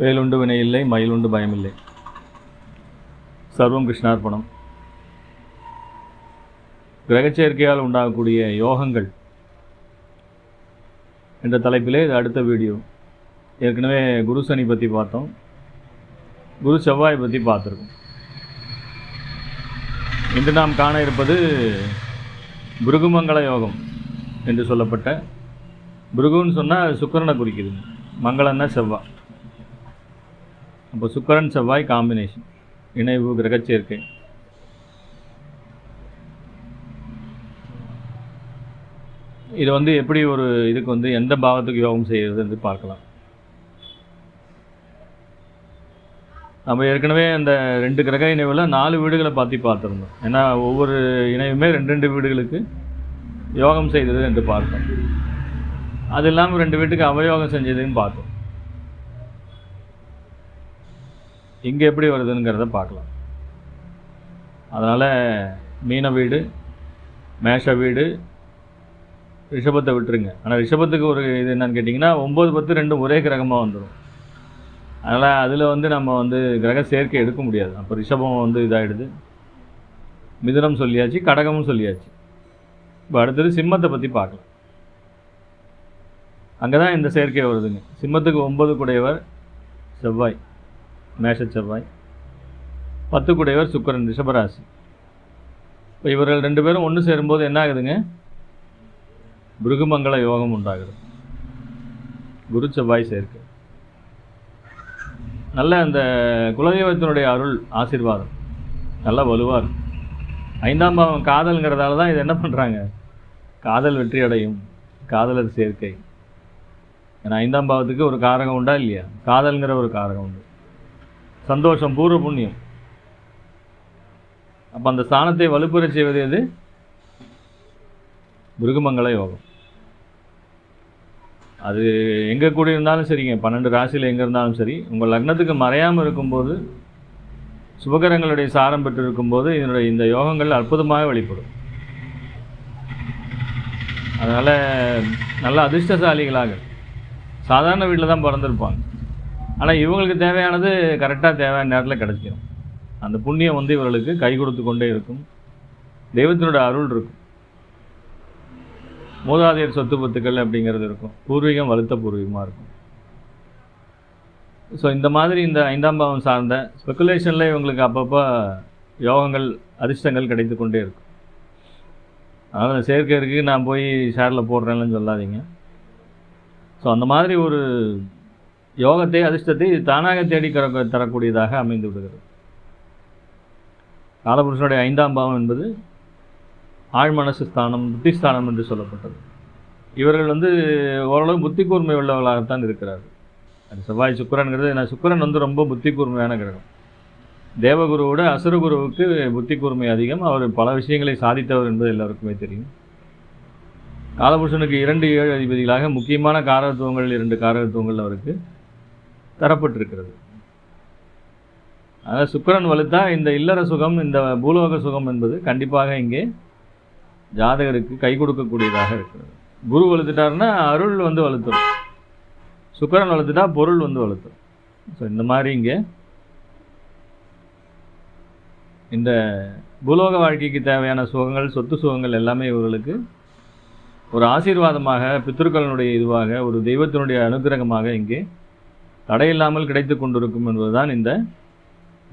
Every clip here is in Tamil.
வேலுண்டு வினை இல்லை மயிலுண்டு பயமில்லை. சர்வம் கிருஷ்ணார்ப்பணம் கிரகச்சேர்க்கையால் உண்டாகக்கூடிய யோகங்கள் என்ற தலைப்பிலே இது அடுத்த வீடியோ. ஏற்கனவே குரு சனி பற்றி பார்த்தோம். குரு செவ்வாய் பற்றி பார்த்துருக்கோம். இன்று நாம் காண இருப்பது புருகுமங்கள யோகம் என்று சொல்லப்பட்ட பிருகுன்னு சொன்னால் சுக்கரனை குறிக்குது மங்களன்னா செவ்வாய் அப்போ சுக்கரன் செவ்வாய் காம்பினேஷன் இணைவு கிரகச்சேர்க்கை. இது வந்து எப்படி ஒரு இதுக்கு வந்து எந்த பாவத்துக்கு யோகம் செய்கிறது என்று பார்க்கலாம். நம்ம ஏற்கனவே அந்த ரெண்டு கிரக இணைவில் நாலு வீடுகளை பற்றி பார்த்துருந்தோம். ஏன்னா ஒவ்வொரு இணைவுமே ரெண்டு ரெண்டு வீடுகளுக்கு யோகம் செய்தது என்று பார்த்தோம். அது இல்லாமல் ரெண்டு வீட்டுக்கு அவயோகம் செஞ்சதுன்னு பார்த்தோம். இங்கே எப்படி வருதுங்கிறத பார்க்கலாம். அதனால் மீன வீடு மேஷ வீடு ரிஷபத்தை விட்டுருங்க. ஆனால் ரிஷபத்துக்கு ஒரு இது என்னன்னு கேட்டிங்கன்னா ஒம்பது பத்து ரெண்டும் ஒரே கிரகமாக வந்துடும் அதனால் அதில் வந்து நம்ம வந்து கிரக சேர்க்கை எடுக்க முடியாது. அப்போ ரிஷபம் வந்து இதாகிடுது மிதுனம் சொல்லியாச்சு கடகமும் சொல்லியாச்சு. இப்போ அடுத்தது சிம்மத்தை பற்றி பார்க்கலாம். அங்கே தான் இந்த சேர்க்கை வருதுங்க. சிம்மத்துக்கு ஒன்பது குடையவர் செவ்வாய். மேஷ செவ்வாய். பத்து குடையவர் சுக்கரன் ரிஷபராசி. இப்போ இவர்கள் ரெண்டு பேரும் ஒன்று சேரும்போது என்ன ஆகுதுங்க? பிருகுமங்கள யோகம் உண்டாகுது. குரு செவ்வாய் சேர்க்கை. நல்ல அந்த குலதெய்வத்தினுடைய அருள் ஆசீர்வாதம். நல்ல வலுவார் ஐந்தாம் பாவம் காதல்ங்கிறதால தான் இது என்ன பண்ணுறாங்க காதல் வெற்றி அடையும். காதலர் சேர்க்கை. ஏன்னா ஐந்தாம் பாவத்துக்கு ஒரு காரகம் உண்டா இல்லையா? காதல்ங்கிற ஒரு காரகம் உண்டு. சந்தோஷம் பூர்வ புண்ணியம். அப்போ அந்த ஸ்தானத்தை வலுப்பெற செய்வது எது? மிருகமங்கள யோகம். அது எங்கே கூட இருந்தாலும் சரிங்க. பன்னெண்டு ராசியில் எங்கே இருந்தாலும் சரி. உங்கள் லக்னத்துக்கு மறையாமல் இருக்கும்போது சுபகரங்களுடைய சாரம் பெற்று இருக்கும்போது இதனுடைய இந்த யோகங்கள் அற்புதமாக வெளிப்படும். அதனால் நல்ல அதிர்ஷ்டசாலிகளாக. சாதாரண வீட்டில் தான் பிறந்திருப்பாங்க. ஆனால் இவங்களுக்கு தேவையானது கரெக்டாக தேவையான நேரத்தில் கிடச்சிடும் அந்த புண்ணியம் வந்து இவர்களுக்கு கை கொடுத்து கொண்டே இருக்கும். தெய்வத்தினோட அருள் இருக்கும். மூதாதையர் சொத்து பத்துக்கள் அப்படிங்கிறது இருக்கும். பூர்வீகம் வலுத்த பூர்வீகமாக இருக்கும். ஸோ இந்த மாதிரி இந்த ஐந்தாம் பாவம் சார்ந்த ஸ்பெக்குலேஷனில் இவங்களுக்கு அப்பப்போ யோகங்கள் அதிர்ஷ்டங்கள் கிடைத்து கொண்டே இருக்கும். அதனால் சேர்க்கை இருக்குது நான் போய் ஷேரில் போடுறேன்னு சொல்லாதீங்க. ஸோ அந்த மாதிரி ஒரு யோகத்தை அதிர்ஷ்டத்தை தானாக தேடி தரக்கூடியதாக அமைந்து விடுகிறது. காலபுருஷனுடைய ஐந்தாம் பாவம் என்பது ஆழ்மனசு ஸ்தானம் புத்தி ஸ்தானம் என்று சொல்லப்பட்டது. இவர்கள் வந்து ஓரளவு புத்தி கூர்மை உள்ளவர்களாகத்தான் இருக்கிறார்கள். அது செவ்வாய் சுக்கரன்கிறது. நான் சுக்கரன் வந்து ரொம்ப புத்தி கூர்மையான கிரகம். தேவகுருவோட அசுரகுருவுக்கு புத்தி கூர்மை அதிகம். அவர் பல விஷயங்களை சாதித்தவர் என்பது எல்லாருக்குமே தெரியும். காலபுருஷனுக்கு இரண்டு ஏழு அதிபதிகளாக முக்கியமான காரகத்துவங்கள் இரண்டு காரகத்துவங்கள் அவருக்கு. தரப்பட்டிருக்கிறது. அதனால் சுக்கரன் வலுத்தா இந்த இல்லற சுகம் இந்த பூலோக சுகம் என்பது கண்டிப்பாக இங்கே ஜாதகருக்கு கை கொடுக்கக்கூடியதாக இருக்கிறது. குரு வலுத்துட்டாருன்னா அருள் வந்து வலுத்துடும் சுக்கரன் வலுத்துட்டா பொருள் வந்து வலுத்துடும் ஸோ இந்த மாதிரி இங்கே இந்த பூலோக வாழ்க்கைக்கு தேவையான சுகங்கள் சொத்து சுகங்கள் எல்லாமே இவர்களுக்கு ஒரு ஆசீர்வாதமாக பித்திருக்களினுடைய இதுவாக ஒரு தெய்வத்தினுடைய அனுகிரகமாக இங்கே தடையில்லாமல் கிடைத்து கொண்டிருக்கும் என்பதுதான் இந்த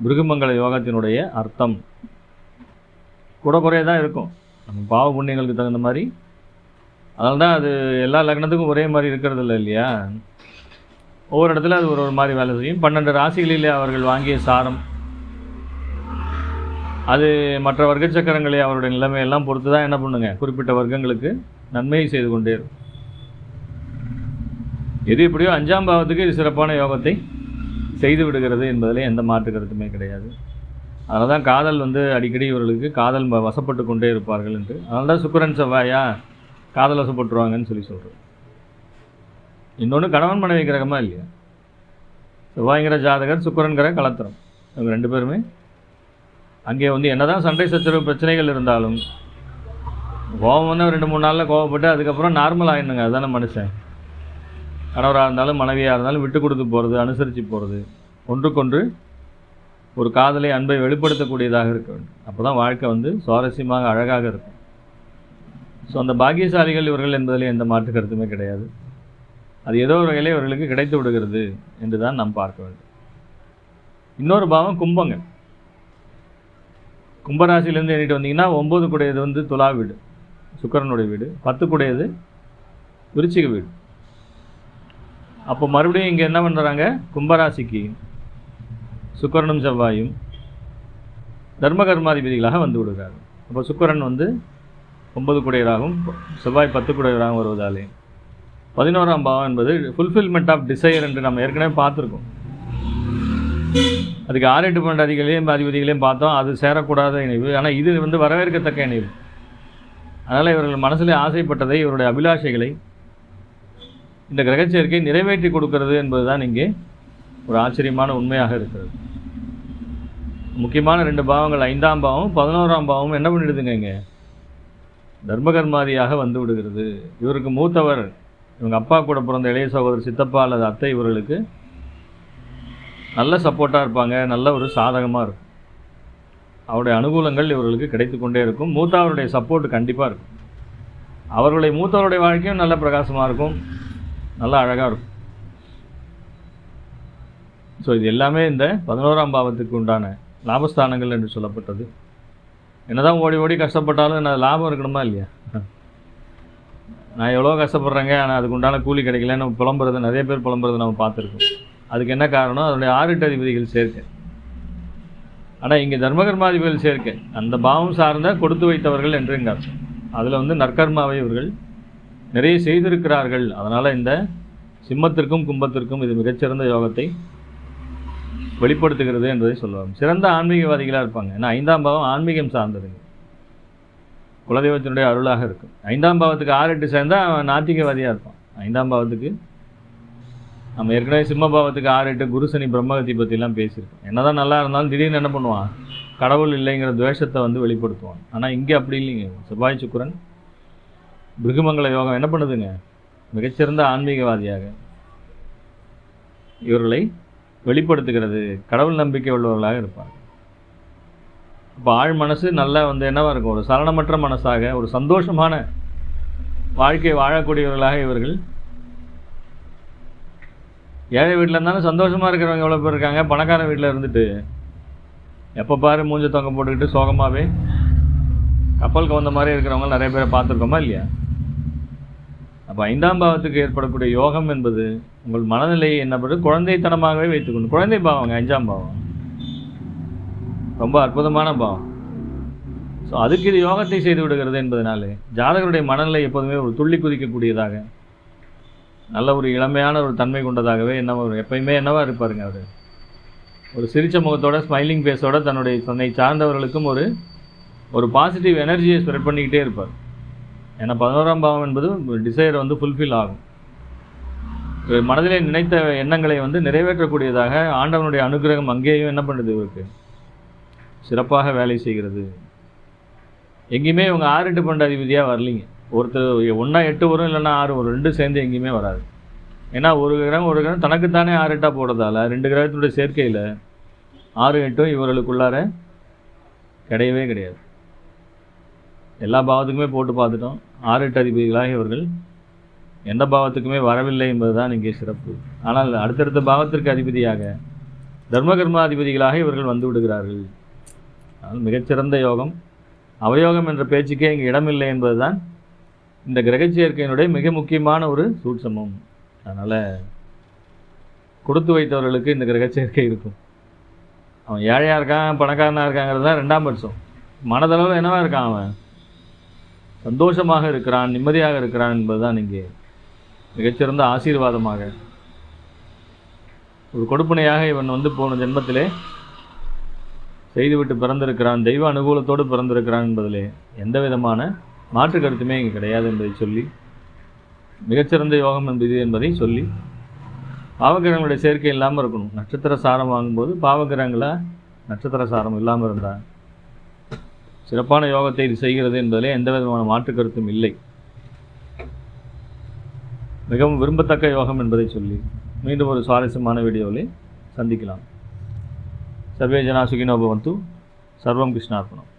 பிருகுமங்கள யோகத்தினுடைய அர்த்தம். கூட குறைய தான் இருக்கும். நம்ம பாவ புண்ணியங்களுக்கு தகுந்த மாதிரி. அதனால தான் அது எல்லா லக்னத்துக்கும் ஒரே மாதிரி இருக்கிறது இல்லை இல்லையா? ஒவ்வொரு இடத்துல அது ஒரு ஒரு மாதிரி வேலை செய்யும். பன்னெண்டு ராசிகளிலே அவர்கள் வாங்கிய சாரம். அது மற்ற வர்க்க சக்கரங்களை அவருடைய நிலைமையெல்லாம் பொறுத்து தான் என்ன பண்ணுங்க? குறிப்பிட்ட வர்க்கங்களுக்கு நன்மையை செய்து கொண்டே இருக்கும். எது எப்படியோ அஞ்சாம் பாவத்துக்கு இது சிறப்பான யோகத்தை செய்து விடுகிறது என்பதில் எந்த மாற்று கருத்துமே கிடையாது. அதனால தான் காதல் வந்து அடிக்கடி இவர்களுக்கு காதல் வசப்பட்டு கொண்டே இருப்பார்கள் என்று. அதனால தான் சுக்கரன் செவ்வாயா காதல் வசப்பட்டுருவாங்கன்னு சொல்லி சொல்கிறோம் இன்னொன்று கணவன் மனைவி கிரகமாக இல்லையா? செவ்வாய்ங்கிற ஜாதகர் சுக்கரன்கிற கலத்திரம். இவங்க ரெண்டு பேருமே அங்கே வந்து என்னதான் சண்டை சச்சரவு பிரச்சனைகள் இருந்தாலும் கோபம் வந்து ரெண்டு மூணு நாளில் கோவப்பட்டு அதுக்கப்புறம் நார்மல் ஆயிடணுங்க. அதுதானே மனுஷன். கணவராக இருந்தாலும் மனைவியாக இருந்தாலும் விட்டு கொடுத்து போகிறது அனுசரித்து போகிறது ஒன்றுக்கொன்று ஒரு காதலை அன்பை வெளிப்படுத்தக்கூடியதாக இருக்க வேண்டும். அப்போ தான் வாழ்க்கை வந்து சுவாரஸ்யமாக அழகாக இருக்கும். ஸோ அந்த பாக்கியசாலிகள் இவர்கள் என்பதில் எந்த மாற்று கருத்துமே கிடையாது. அது ஏதோ ஒரு வகையிலே இவர்களுக்கு கிடைத்து விடுகிறது என்று தான் நாம் பார்க்க வேண்டும். இன்னொரு பாவம் கும்பங்க கும்பராசிலேருந்து எண்ணிட்டு வந்தீங்கன்னா ஒம்பது கூடையது வந்து துலா வீடு சுக்கரனுடைய வீடு பத்து கூடையது விருச்சிக வீடு. அப்போ மறுபடியும் இங்கே என்ன பண்ணுறாங்க கும்பராசிக்கு சுக்கரனும் செவ்வாயும் தர்ம கர்மாதிபதிகளாக வந்து விடுகிறார். அப்போ சுக்கரன் வந்து ஒன்பது குடையராகவும் செவ்வாய் பத்து குடையராகவும் வருவதாலே பதினோராம் பாவம் என்பது ஃபுல்ஃபில்மெண்ட் ஆஃப் டிசையர் என்று நம்ம ஏற்கனவே பார்த்துருக்கோம். அதுக்கு ஆறு எட்டு பன்னெண்டு அதிகளையும் அதிபதிகளையும் பார்த்தோம். அது சேரக்கூடாத இணைவு. ஆனால் இது வந்து வரவேற்கத்தக்க இணைவு. அதனால் இவர்கள் மனசில் ஆசைப்பட்டதை இவருடைய அபிலாஷைகளை இந்த கிரகச்சேர்க்கை நிறைவேற்றி கொடுக்கிறது என்பதுதான் இங்கே ஒரு ஆச்சரியமான உண்மையாக இருக்கிறது. முக்கியமான ரெண்டு பாவங்கள் ஐந்தாம் பாவம் பதினோராம் பாவம் என்ன பண்ணிடுதுங்க இங்கே? தர்மகர்மாதியாக வந்து விடுகிறது. இவருக்கு மூத்தவர் இவங்க அப்பா கூட பிறந்த இளைய சகோதரர் சித்தப்பா அல்லது அத்தை இவர்களுக்கு நல்ல சப்போர்ட்டாக இருப்பாங்க நல்ல ஒரு சாதகமாக இருக்கும். அவருடைய அனுகூலங்கள் இவர்களுக்கு கிடைத்து கொண்டே இருக்கும். மூத்தவருடைய சப்போர்ட் கண்டிப்பாக இருக்கும். அவர்களுடைய மூத்தவருடைய வாழ்க்கையும் நல்ல பிரகாசமாக இருக்கும். நல்லா அழகாக இருக்கும். ஸோ இது எல்லாமே இந்த பதினோராம் பாவத்துக்கு உண்டான லாபஸ்தானங்கள் என்று சொல்லப்பட்டது. என்னதான் ஓடி ஓடி கஷ்டப்பட்டாலும் என்ன லாபம் இருக்கணுமா இல்லையா? நான் எவ்வளோ கஷ்டப்படுறேங்க ஆனால் அதுக்கு உண்டான கூலி கிடைக்கலன்னு புலம்புறது நிறைய பேர் புலம்புறது நம்ம பார்த்துருக்கோம். அதுக்கு என்ன காரணம்? அதனுடைய ஆறுட்டு அதிபதிகள் சேர்க்கை. ஆனால் இங்கே தர்மகர்மாதிபதிகள் சேர்க்கை. அந்த பாவம் சார்ந்த கொடுத்து வைத்தவர்கள் என்று இங்கே அதில் வந்து நற்கர்மாவை இவர்கள் நிறைய செய்திருக்கிறார்கள். அதனால் இந்த சிம்மத்திற்கும் கும்பத்திற்கும் இது மிகச்சிறந்த யோகத்தை வெளிப்படுத்துகிறது என்பதை சொல்லுவாங்க. சிறந்த ஆன்மீகவாதிகளாக இருப்பாங்க. ஏன்னா ஐந்தாம் பாவம் ஆன்மீகம் சார்ந்ததுங்க. குலதெய்வத்தினுடைய அருளாக இருக்கும். ஐந்தாம் பாவத்துக்கு ஆறு எட்டு சேர்ந்தால் அவன் நாத்திகவாதியாக இருப்பான். ஐந்தாம் பாவத்துக்கு நம்ம ஏற்கனவே சிம்ம பாவத்துக்கு ஆறு எட்டு குருசனி பிரம்மகத்தி பற்றிலாம் பேசியிருக்கோம். என்னதான் நல்லா இருந்தாலும் திடீர்னு என்ன பண்ணுவான்? கடவுள் இல்லைங்கிற துவேஷத்தை வந்து வெளிப்படுத்துவான். ஆனால் இங்கே அப்படி இல்லைங்க. செவ்வாய் சுக்கிரன் பிருகுமங்கள யோகம் என்ன பண்ணுதுங்க? மிகச்சிறந்த ஆன்மீகவாதியாக. இவர்களை வெளிப்படுத்துகிறது கடவுள் நம்பிக்கை உள்ளவர்களாக இருப்பாங்க. இப்போ ஆழ் மனசு நல்லா வந்து என்னவாக இருக்கும்? ஒரு சலனமற்ற மனசாக ஒரு சந்தோஷமான வாழ்க்கை வாழக்கூடியவர்களாக இவர்கள். ஏழை வீட்டில் இருந்தாலும் சந்தோஷமாக இருக்கிறவங்க எவ்வளோ பேர் இருக்காங்க? பணக்கார வீட்டில் இருந்துட்டு எப்போ பாரு மூஞ்ச தொங்க போட்டுக்கிட்டு சோகமாகவே கப்பலுக்கு வந்த மாதிரி இருக்கிறவங்க நிறைய பேரை பார்த்துருக்கோமா இல்லையா? அப்போ ஐந்தாம் பாவத்துக்கு ஏற்படக்கூடிய யோகம் என்பது உங்கள் மனநிலையை என்ன பண்ணுறது குழந்தைத்தனமாகவே வைத்துக்கொண்டு குழந்தை பாவங்க அஞ்சாம் பாவம். ரொம்ப அற்புதமான பாவம். ஸோ அதுக்கு இது யோகத்தை செய்து விடுகிறது என்பதனாலே ஜாதகருடைய மனநிலை எப்போதுமே ஒரு துள்ளி குதிக்கக்கூடியதாக நல்ல ஒரு இளமையான ஒரு தன்மை கொண்டதாகவே என்ன எப்பயுமே என்னவா இருப்பாருங்க அவர். ஒரு சிரிச்ச முகத்தோட ஸ்மைலிங் ஃபேஸோட தன்னுடைய தன்னை சார்ந்தவர்களுக்கும் ஒரு ஒரு பாசிட்டிவ் எனர்ஜியை ஸ்ப்ரெட் பண்ணிக்கிட்டே இருப்பார். ஏன்னா பதினோராம் பாவம் என்பது டிசைர் வந்து ஃபுல்ஃபில் ஆகும். மனதிலே நினைத்த எண்ணங்களை வந்து நிறைவேற்றக்கூடியதாக ஆண்டவனுடைய அனுகிரகம் அங்கேயும் என்ன பண்ணுது இவருக்கு? சிறப்பாக வேலை செய்கிறது. எங்கேயுமே இவங்க ஆறு எட்டு பன்னெண்டு அதிபதியாக வரலிங்க. ஒருத்தர் ஒன்றா எட்டு வரும் இல்லைன்னா ஆறு வரும் ரெண்டும் சேர்ந்து எங்கேயுமே வராது. ஏன்னா ஒரு கிரகம் ஒரு கிரகம் தனக்குத்தானே ஆறு எட்டாக போடுறதால ரெண்டு கிரகத்தினுடைய சேர்க்கையில் ஆறு எட்டும் இவர்களுக்குள்ளார கிடையவே கிடையாது. எல்லா பாவத்துக்குமே போட்டு பார்த்துட்டோம். ஆறு எட்டு அதிபதிகளாக இவர்கள் எந்த பாவத்துக்குமே வரவில்லை என்பது தான் இங்கே சிறப்பு. ஆனால் அடுத்தடுத்த பாவத்திற்கு அதிபதியாக தர்மகர்மாதிபதிகளாக இவர்கள் வந்து விடுகிறார்கள். ஆனால் மிகச்சிறந்த யோகம் அவயோகம் என்ற பேச்சுக்கே இங்கே இடமில்லை என்பதுதான் இந்த கிரகச்சேர்க்கையினுடைய மிக முக்கியமான ஒரு சூட்சமம். அதனால் கொடுத்து வைத்தவர்களுக்கு இந்த கிரகச்சேர்க்கை இருக்கும். அவன் ஏழையாக இருக்கான் பணக்காரனாக இருக்காங்கிறது தான் ரெண்டாம் பட்சம். மனதளவில் என்னவா இருக்கான் அவன்? சந்தோஷமாக இருக்கிறான் நிம்மதியாக இருக்கிறான் என்பதுதான் இங்கே மிகச்சிறந்த ஆசீர்வாதமாக. ஒரு கொடுப்பனையாக இவன் வந்து போன ஜென்மத்திலே செய்துவிட்டு பிறந்திருக்கிறான் தெய்வ அனுகூலத்தோடு பிறந்திருக்கிறான் என்பதிலே எந்த விதமான மாற்று கருத்துமே இங்கே கிடையாது என்பதை சொல்லி மிகச்சிறந்த யோகம் என்பது என்பதை சொல்லி பாவகிரகங்களுடைய சேர்க்கை இல்லாமல் இருக்கணும். நட்சத்திர சாரம் வாங்கும்போது பாவகிரகங்களை நட்சத்திர சாரம் இல்லாமல் இருந்தால் சிறப்பான யோகத்தை இது செய்கிறது என்பதிலே எந்த விதமான மாற்று கருத்தும் இல்லை. மிகவும் விரும்பத்தக்க யோகம் என்பதை சொல்லி மீண்டும் ஒரு சுவாரஸ்யமான வீடியோவில் சந்திக்கலாம். சர்வே ஜனா சுகினோபவந்து சர்வம் கிருஷ்ணார்ப்பணம்